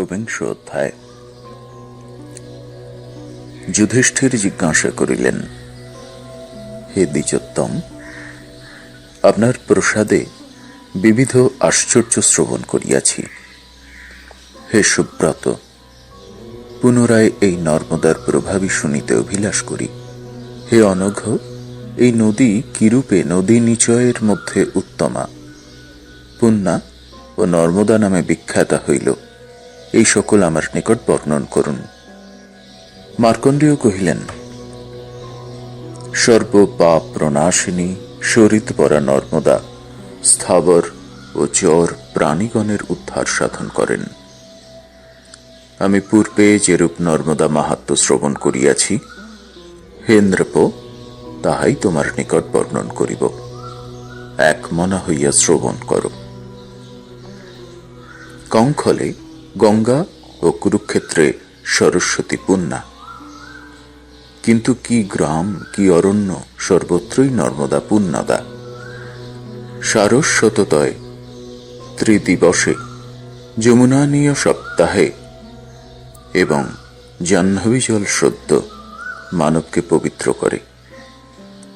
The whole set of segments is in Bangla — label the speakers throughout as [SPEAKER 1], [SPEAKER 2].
[SPEAKER 1] একবিংশ অধ্যায় যুধিষ্ঠির জিজ্ঞাসা করিলেন, হে দ্বিজোত্তম, আপনার প্রসাদে বিবিধ আশ্চর্য শ্রবণ করিয়াছি। হে সুব্রত, পুনরায় এই নর্মদার প্রভাবই শুনিতে অভিলাষ করি। হে অনঘ, এই নদী কিরূপে নদী নিচয়ের মধ্যে উত্তমা? পুণ্যা ও নর্মদা নামে বিখ্যাত হইল। এই সকল আমার নিকট বর্ণন করুন। মার্কণ্ডেয় কহিলেন সর্ব পাপ প্রণাশিনী শরিত পরা নর্মদা স্থাবর ও জ্বর প্রাণীগণের উদ্ধার সাধন করেন। আমি পূর্বে যেরূপ নর্মদা মাহাত্ম শ্রবণ করিয়াছি, হেন্দ্রপ, তাহাই তোমার নিকট বর্ণন করিব। এক মনা হইয়া শ্রবণ করো। কঙ্খলে গঙ্গা ও কুরুক্ষেত্রে সরস্বতী পুণ্যা। কিন্তু কি গ্রাম, কি অরণ্য সর্বত্রই নর্মদা পুণ্যদা। সারস্বততয় ত্রিদিবসে যমুনানীয় সপ্তাহে এবং জাহ্নবী জল সদ্য মানবকে পবিত্র করে।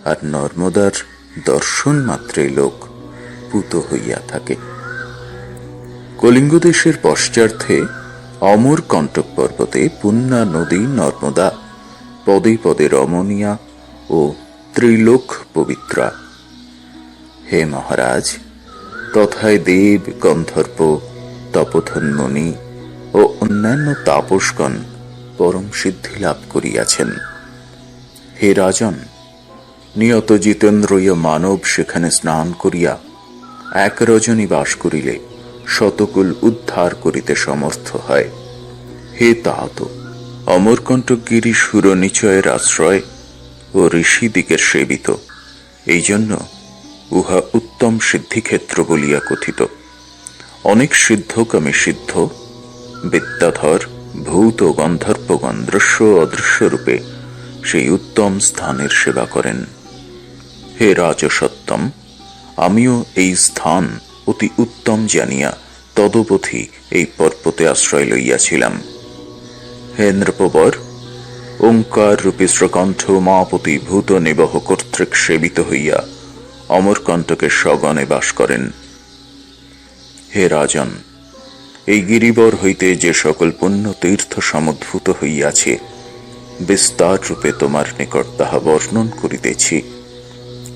[SPEAKER 1] আর নর্মদার দর্শন মাত্রে লোক পুত হইয়া থাকে। কলিঙ্গ দেশের পশ্চার্থে অমর কণ্টক পর্বতে পুণ্যা নদী নর্মদা, পদে পদে রমণীয়া ও ত্রিলোক পবিত্রা। হে মহারাজ, তথায় দেব, গন্ধর্ব তপধন্মণি ও অন্যান্য তাপসগণ পরম সিদ্ধি লাভ করিয়াছেন। হে রাজন, নিয়ত জিতেন্দ্রীয় মানব সেখানে স্নান করিয়া এক রজনী বাস করিলে শতকুল উদ্ধার করিতে সমর্থ হয়। হে তাহত অমরকণ্ঠগিরি সুর নিচয়ের আশ্রয় ও ঋষিদিগের সেবিত। এই জন্য উহা উত্তম সিদ্ধিক্ষেত্র বলিয়া কথিত। অনেক সিদ্ধকামী সিদ্ধ, বিদ্যাধর, ভূত গন্ধর্বগণ দৃশ্য অদৃশ্য রূপে সেই উত্তম স্থানের সেবা করেন। হে রাজসত্তম, আমিও এই স্থান অতি উত্তম জানিয়া তদপথি এই পর্বতে আশ্রয় লইয়াছিলাম। হে নৃপবর ওঙ্কার রূপী শ্রকণ্ঠ মাপতি ভূত নিবহ কর্তৃক সেবিত হইয়া অমরকণ্টকে সগণে বাস করেন। হে রাজন, এই গিরিবর হইতে যে সকল পুণ্য তীর্থ সমুদ্ভূত হইয়াছে বিস্তার রূপে তোমার নিকট তাহা বর্ণন করিতেছি।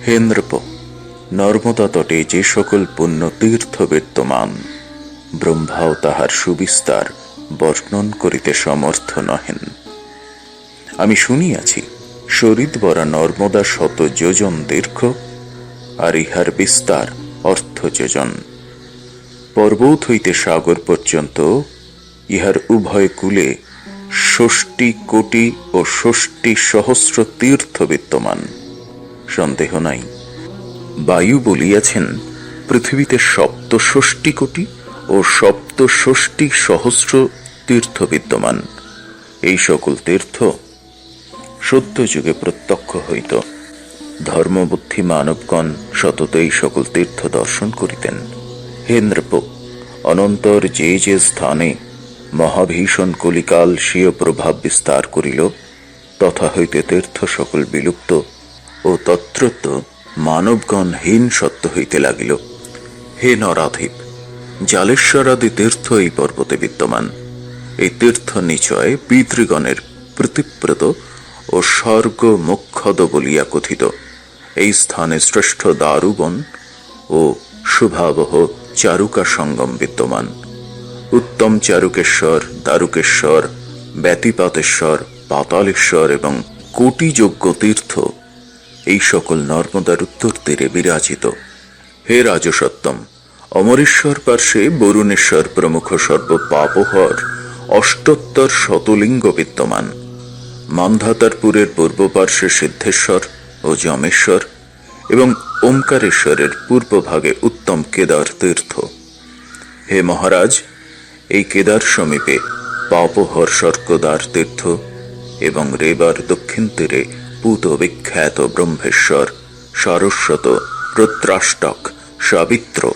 [SPEAKER 1] হে নৃপ নর্মদা তটে যে সকল পুণ্য তীর্থ বিদ্যমান ব্রহ্মাও তাহার সুবিস্তার বর্ণন করিতে সমর্থ নহেন। আমি শুনিয়াছি শরীদ বরা নর্মদা শত যোজন দীর্ঘ, আর ইহার বিস্তার অর্থ যোজন পর্বত হইতে সাগর পর্যন্ত ইহার উভয় কূলে ষষ্টি কোটি ও ষষ্টি সহস্র তীর্থ বিদ্যমান সন্দেহ নাই। বায়ু বলিয়াছেন, পৃথিবীতে সপ্ত ষষ্টি কোটি ও সপ্ত ষষ্টি সহস্র তীর্থ বিদ্যমান এই সকল তীর্থ সত্য যুগে প্রত্যক্ষ হইত। ধর্মবুদ্ধি মানবগণ সতত এই সকল তীর্থ দর্শন করিতেন। হে অনন্তর যে যে স্থানে মহাভীষণ কলিকাল স্বীয় প্রভাব বিস্তার করিল, তথা হইতে তীর্থ সকল বিলুপ্ত ও তত্রত্ব মানবগণ হীন সত্য হইতে লাগিল। হে নরাধিপ, জালেশ্বরাদি তীর্থ এই পর্বতে বিদ্যমান। এই তীর্থ নিচয় পিতৃগণের প্রতিপ্রত ও স্বর্গ মুখ্যদ বলিয়া কথিত। এই স্থানে শ্রেষ্ঠ দারুবন ও শুভাবহ চারুকা সঙ্গম বিদ্যমান। উত্তম চারুকেশ্বর, দারুকেশ্বর, ব্যতিপাতেশ্বর, পাতালেশ্বর এবং কোটিযোগ্য তীর্থ এই সকল নর্মদার উত্তর তীরে বিরাজিত। হে রাজসত্তম, অমরেশ্বর পার্শ্বে বরুণেশ্বর প্রমুখ সর্ব পাপহর অষ্টোত্তর শতলিঙ্গ বিদ্যমান। মান্ধাতারপুরের পূর্ব পার্শ্বে সিদ্ধেশ্বর ও যমেশ্বর এবং ওমকারেশ্বরের পূর্বভাগে উত্তম কেদার তীর্থ। হে মহারাজ, এই কেদার সমীপে পাপহর স্বর্গদ্বার তীর্থ এবং রেবার দক্ষিণ তীরে পুত বিখ্যাত ব্রহ্মেশ্বর, সারস্বত, রুদ্রাষ্টক, সাবিত্র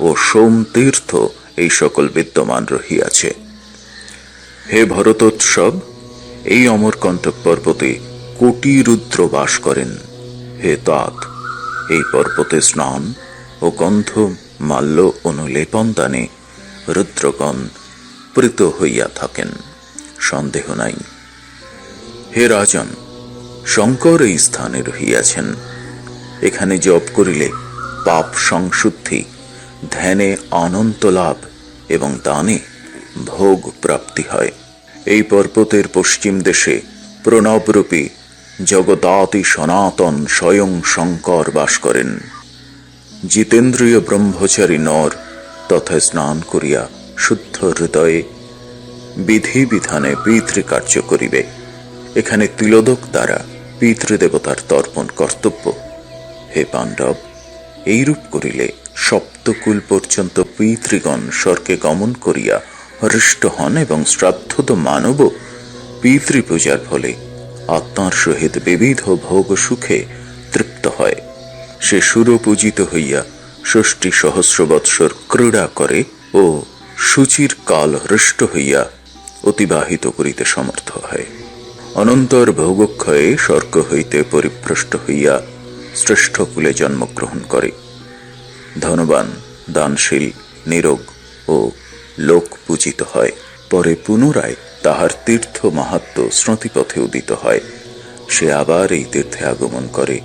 [SPEAKER 1] ও সোম তীর্থ এই সকল বিদ্যমান রহিয়াছে। হে ভরতোৎসব, এই অমরকণ্টক পর্বতে কোটি রুদ্র বাস করেন। হে তাত, এই পর্বতে স্নান ও গন্ধ, মাল্য অনুলেপন দানে রুদ্রগণ প্রীত হইয়া থাকেন। সন্দেহ নাই। হে রাজন শঙ্কর এই স্থানে রহিয়াছেন। এখানে জপ করিলে পাপ সংশুদ্ধি, ধ্যানে অনন্ত লাভ এবং দানে ভোগ প্রাপ্তি হয়। এই পর্বতের পশ্চিম দেশে প্রণবরূপী জগদাতি সনাতন স্বয়ং শঙ্কর বাস করেন। জিতেন্দ্রীয় ব্রহ্মচারী নর তথা স্নান করিয়া শুদ্ধ হৃদয়ে বিধি বিধানে পিতৃকার্য করিবে। এখানে তিলোদক দ্বারা পিতৃদেবতার তর্পণ কর্তব্য। হে পাণ্ডব, এইরূপ করিলে সপ্তকুল পর্যন্ত পিতৃগণ স্বর্গে গমন করিয়া হৃষ্ট হন এবং শ্রাদ্ধত মানব পিতৃপূজার ফলে আত্মার সহিত বিবিধ ভোগ সুখে তৃপ্ত হয়। সে সুরপূজিত হইয়া ষষ্ঠী সহস্র বৎসর ক্রীড়া করে ও সূচির কাল হৃষ্ট হইয়া অতিবাহিত করিতে সমর্থ হয়। অনন্তর ভোগক্ষয়ে স্বর্গ হইতে পরিভ্রষ্ট হইয়া শ্রেষ্ঠ কুলে জন্মগ্রহণ করে। ধনবান, দানশীল, নিরোগ ও লোক পূজিত হয়। পরে পুনরায় তাহার তীর্থ মাহাত্ম স্মৃতিপথে উদিত হয়। সে আবার এই তীর্থে আগমন করে।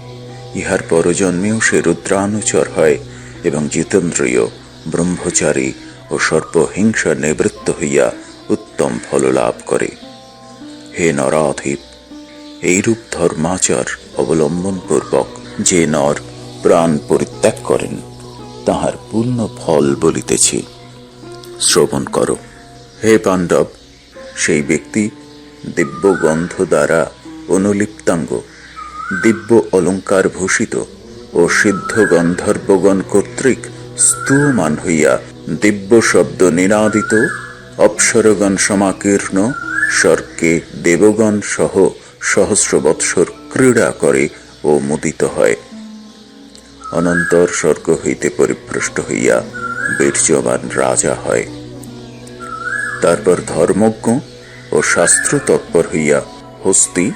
[SPEAKER 1] ইহার পরজন্মেও সে রুদ্রানুচর হয় এবং জিতেন্দ্রীয়, ব্রহ্মচারী ও সর্বহিংসা নিবৃত্ত হইয়া উত্তম ফল লাভ করে। হে নরাধীপ, এইরূপ ধর্মাচার অবলম্বনপূর্বক যে নর প্রাণ পরিত্যাগ করেন, তাহার পূর্ণ ফল বলিতেছি। শ্রবণ করো। হে পাণ্ডব, সেই ব্যক্তি দিব্য গন্ধ দ্বারা অনুলিপ্তাঙ্গ, দিব্য অলঙ্কার ভূষিত ও সিদ্ধ গন্ধর্বগণ কর্তৃক স্তুমান হইয়া দিব্য শব্দ নিনাদিত অপ্সরগণ সমাকীর্ণ স্বর্গে দেবগণ সহ সহস্র বৎসর ক্রীড়া করে ও মুদিত হয়। অনন্তর স্বর্গ হইতে পরিভ্রষ্ট হইয়া বীর্যবান রাজা হয়। তারপর ধর্মজ্ঞ ও শাস্ত্র তৎপর হইয়া হস্তি,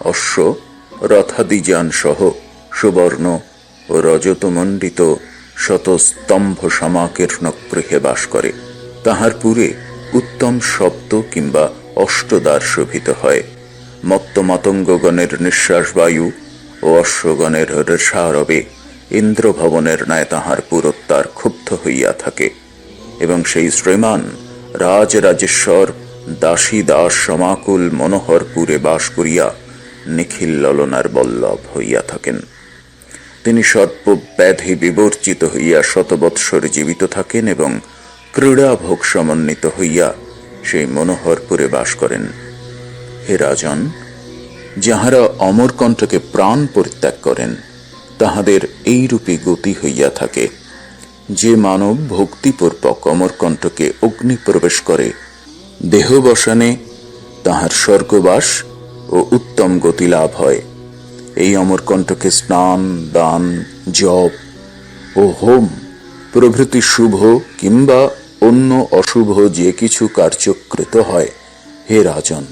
[SPEAKER 1] অশ্ব রথাদিযান সহ সুবর্ণ ও রজতমণ্ডিত শতস্তম্ভ সমাকীর্ণ গৃহে বাস করে। তাহার পুরে উত্তম শব্দ কিংবা অষ্টদ্বার শোভিত হয়। মত্ত মাতঙ্গগণের নিঃশ্বাস বায়ু ও অশ্বগণের রেশারবে ইন্দ্রভবনের ন্যায় তাহার পুরোত্তার ক্ষুব্ধ হইয়া থাকে এবং সেই শ্রীমান রাজ রাজেশ্বর দাসী দাস সমাকুল মনোহরপুরে বাস করিয়া নিখিল ললনার বল্লভ হইয়া থাকেন। তিনি সর্প ব্যাধি বিবর্জিত হইয়া শতবৎসর জীবিত থাকেন এবং ক্রীড়া ভোগ সমন্বিত হইয়া সেই মনোহরপুরে বাস করেন। হে রাজন, যাহারা অমরকণ্ঠকে প্রাণ পরিত্যাগ করেন, তাহাদের এইরূপী গতি হইয়া থাকে। যে মানব ভক্তিপূর্বক অমরকণ্ঠকে অগ্নি প্রবেশ করে, দেহবসানে তাহার স্বর্গবাস ও উত্তম গতি লাভ হয়। এই অমরকণ্ঠকে স্নান, দান, জপ ও হোম প্রভৃতি শুভ কিংবা অন্য অশুভ যে কিছু কার্যকৃত হয়, হে রাজন।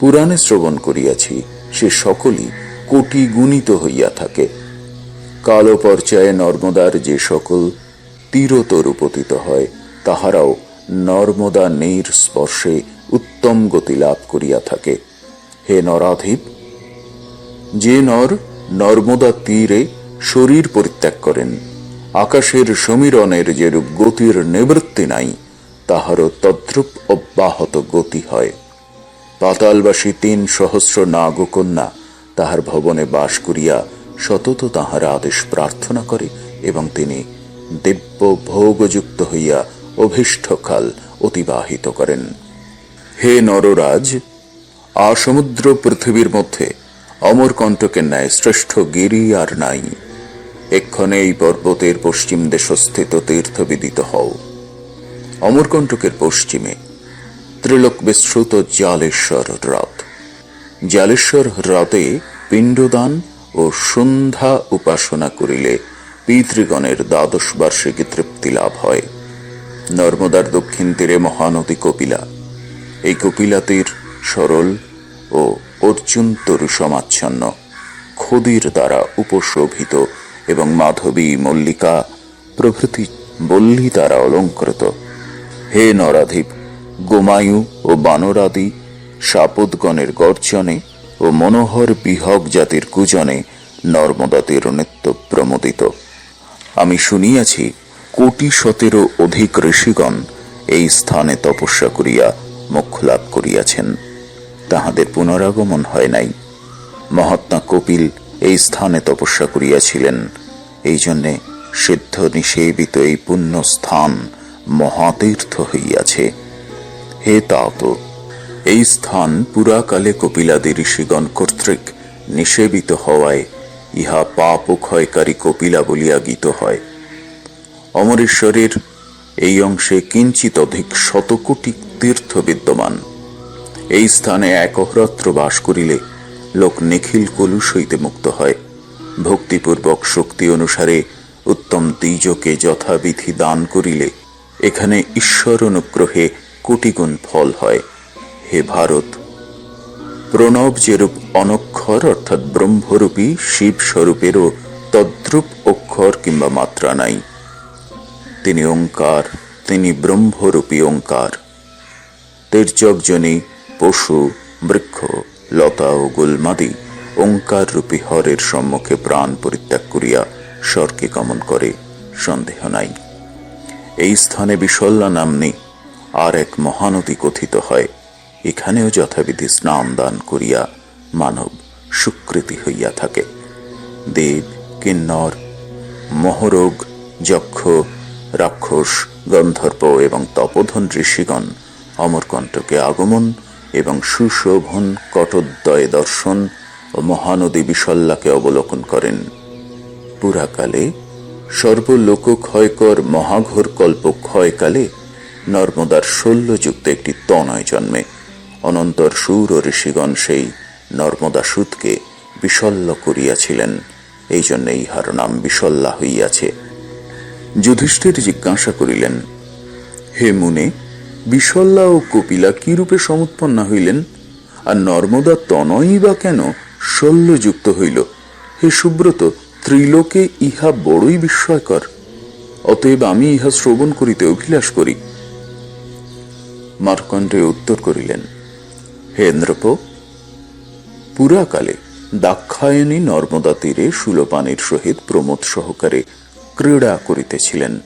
[SPEAKER 1] পুরাণে শ্রবণ করিয়াছি, সে সকলই কোটি গুণিত হইয়া থাকে। কালো পর্যায়ে নর্মদার যে সকল তীরতরু পতিত হয়, তাহারাও নর্মদা নীর স্পর্শে উত্তম গতি লাভ করিয়া থাকে। হে নরাধীপ, যে নর নর্মদা তীরে শরীর পরিত্যাগ করেন আকাশের সমীরণের যেরূপ গতির নিবৃত্তি নাই, তাহারও তদ্রূপ অব্যাহত গতি হয়। পাতালবাসী তিন সহস্র নাগকন্যা তাহার ভবনে বাস করিয়া সতত তাহার আদেশ প্রার্থনা করে এবং তিনি দিব্য ভোগযুক্ত হইয়া অভীষ্টকাল অতিবাহিত করেন। হে নররাজ, আসমুদ্র পৃথিবীর মধ্যে অমরকণ্টকের ন্যায় শ্রেষ্ঠ গিরি আর নাই। এক্ষণে এই পর্বতের পশ্চিম দেশস্থিত তীর্থবিদিত হও। অমরকণ্টকের পশ্চিমে ত্রিলোক বিশ্রুত জালেশ্বর হ্রদ। জালেশ্বর হ্রদে পিণ্ডদান ও সন্ধ্যা উপাসনা করিলে পিতৃগণের দ্বাদশ বার্ষিকী তৃপ্তি লাভ হয়। নর্মদার দক্ষিণ তীরে মহানদী কপিলা। এই কপিলাতির সরল ও অর্জুন তরু সমাচ্ছন্ন খদির দ্বারা উপশোভিত এবং মাধবী মল্লিকা প্রভৃতি বল্লী দ্বারা অলঙ্কৃত। হে নরাধিপ, গোমায়ু ও বানরাদি, সাপদগণের গর্জনে ও মনোহর বিহগ জাতির কুজনে নর্মদা তীর নিত্য প্রমোদিত। আমি শুনিয়াছি কোটি শতেরও অধিক ঋষিগণ এই স্থানে তপস্যা করিয়া মোক্ষ লাভ করিয়াছেন। তাহাদের পুনরাগমন হয় নাই। মহাত্মা কপিল এই স্থানে তপস্যা করিয়াছিলেন। এই জন্যে সিদ্ধ নিষেবিত এই পুণ্য স্থান মহাতীর্থ হইয়াছে। হে তাত এই স্থান পুরাকালে কপিলাদি ঋষিগণ কর্তৃক নিষেবিত হওয়ায় ইহা পাপ ক্ষয়কারী কপিলা বলিয়া গীত হয়। অমরেশ্বরের এই অংশে কিঞ্চিত অধিক শতকোটি তীর্থ বিদ্যমান। এই স্থানে এক অহরাত্র বাস করিলে লোক নিখিল কলুষ হইতে মুক্ত হয়। ভক্তিপূর্বক শক্তি অনুসারে উত্তম দ্বিজকে যথাবিধি দান করিলে এখানে ঈশ্বর অনুগ্রহে কোটিগুণ ফল হয়। হে ভারত, প্রণব যেরূপ অনক্ষর অর্থাৎ ব্রহ্মরূপী শিব স্বরূপেরও তদ্রূপ অক্ষর কিংবা মাত্রা নাই। তিনি ওঙ্কার, তিনি ব্রহ্মরূপী ওঙ্কার। তির্যকজনী পশু, বৃক্ষ। লতা ও গুলমাদি ওঙ্কার রূপী হরের সম্মুখে প্রাণ পরিত্যাগ করিয়া স্বর্গে গমন করে, সন্দেহ নাই। এই স্থানে বিশল্যা নাম্নী আর এক মহানদী কথিত হয়, এখানেও যথাবিধি স্নান দান করিয়া মানব সুকৃতি হইয়া থাকে। দেব, কিন্নর, মহরোগ, যক্ষ, রাক্ষস গন্ধর্ব এবং তপোধন ঋষিগণ অমরকণ্টকে আগমন এবং সুশোভন কটোদ্দয় দর্শন ও মহানদী বিশল্যাকে অবলোকন করেন। পুরাকালে সর্বলোক ক্ষয়কর মহাঘোর কল্প ক্ষয়কালে নর্মদার শল্যযুক্ত একটি তনয় জন্মে। অনন্তর সুর ও ঋষিগণ সেই নর্মদা সুতকে বিশল্য করিয়াছিলেন। এই জন্য ইহার নাম বিশল্যা হইয়াছে। যুধিষ্ঠির জিজ্ঞাসা করিলেন, হে মুনে বিশল্যা ও কপিলা কি রূপে সমুৎপন্না হইলেন? আর নর্মদা তনয়ই বা কেন শল্যযুক্ত হইল? হে সুব্রত, ত্রিলোকে ইহা বড়ই বিস্ময়কর। অতএব আমি ইহা শ্রবণ করিতে অভিলাষ করি। মার্কণ্ডে উত্তর করিলেন, হে ইন্দ্রপ পুরাকালে দাক্ষায়ণী নর্মদা তীরে সুলপানের সহিত প্রমোদ সহকারে ক্রীড়া করিতেছিলেন।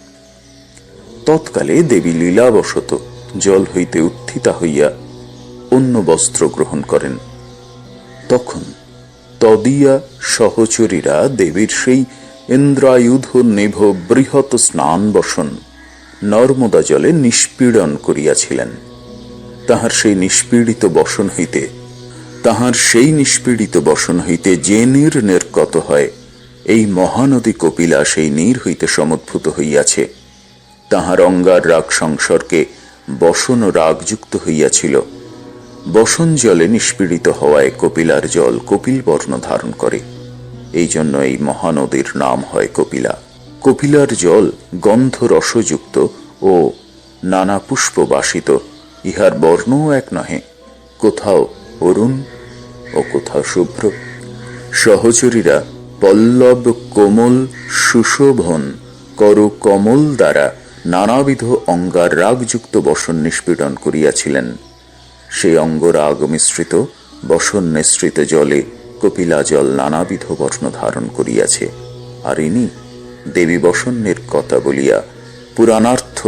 [SPEAKER 1] তৎকালে দেবী লীলাবশত জল হইতে উত্থিতা হইয়া অন্য বস্ত্র গ্রহণ করেন। তখন তদিয়া সহচরীরা দেবীর সেই ইন্দ্রায়ুধ নেভ বৃহৎ স্নান বসন নর্মদা জলে নিষ্পীড়ন করিয়াছিলেন। তাহার সেই নিষ্পীড়িত বসন হইতে, তাহার সেই নিষ্পীড়িত বসন হইতে যে নীর নির্গত হয়, এই মহানদী কপিলা সেই নীর হইতে সমুদ্ভূত হইয়াছে। তাহার অঙ্গার রাগ সংসর্গে বসন ও রাগযুক্ত হইয়াছিল। বসন জলে নিষ্পীড়িত হওয়ায় কপিলার জল কপিল বর্ণ ধারণ করে। এই জন্য এই মহানদীর নাম হয় কপিলা। কপিলার জল গন্ধ রসযুক্ত ও নানা পুষ্প বাসিত ইহার বর্ণও এক নহে। কোথাও অরুণ ও কোথাও শুভ্র। সহচরীরা পল্লব কোমল সুশোভন কর কমল দ্বারা নানাবিধ অঙ্গার রাগযুক্ত বসন নিষ্পীড়ন করিয়াছিলেন। সেই অঙ্গরাগ মিশ্রিত বসন নিঃসৃত জলে কপিলা জল নানাবিধ বর্ণ ধারণ করিয়াছে। আর ইনি দেবী বসন্নের কথা বলিয়া পুরাণার্থ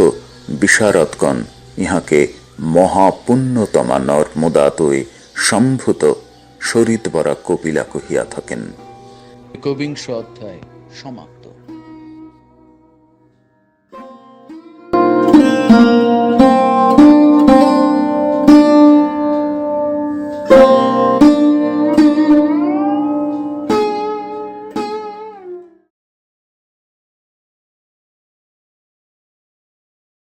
[SPEAKER 1] বিশারদগণ ইহাকে মহাপুণ্যতমা নর্মদাতয়ে সম্ভূত শরীত বরা কপিলা কহিয়া থাকেন।
[SPEAKER 2] একবিংশ অধ্যায়, সমাপ্ত। Thank you.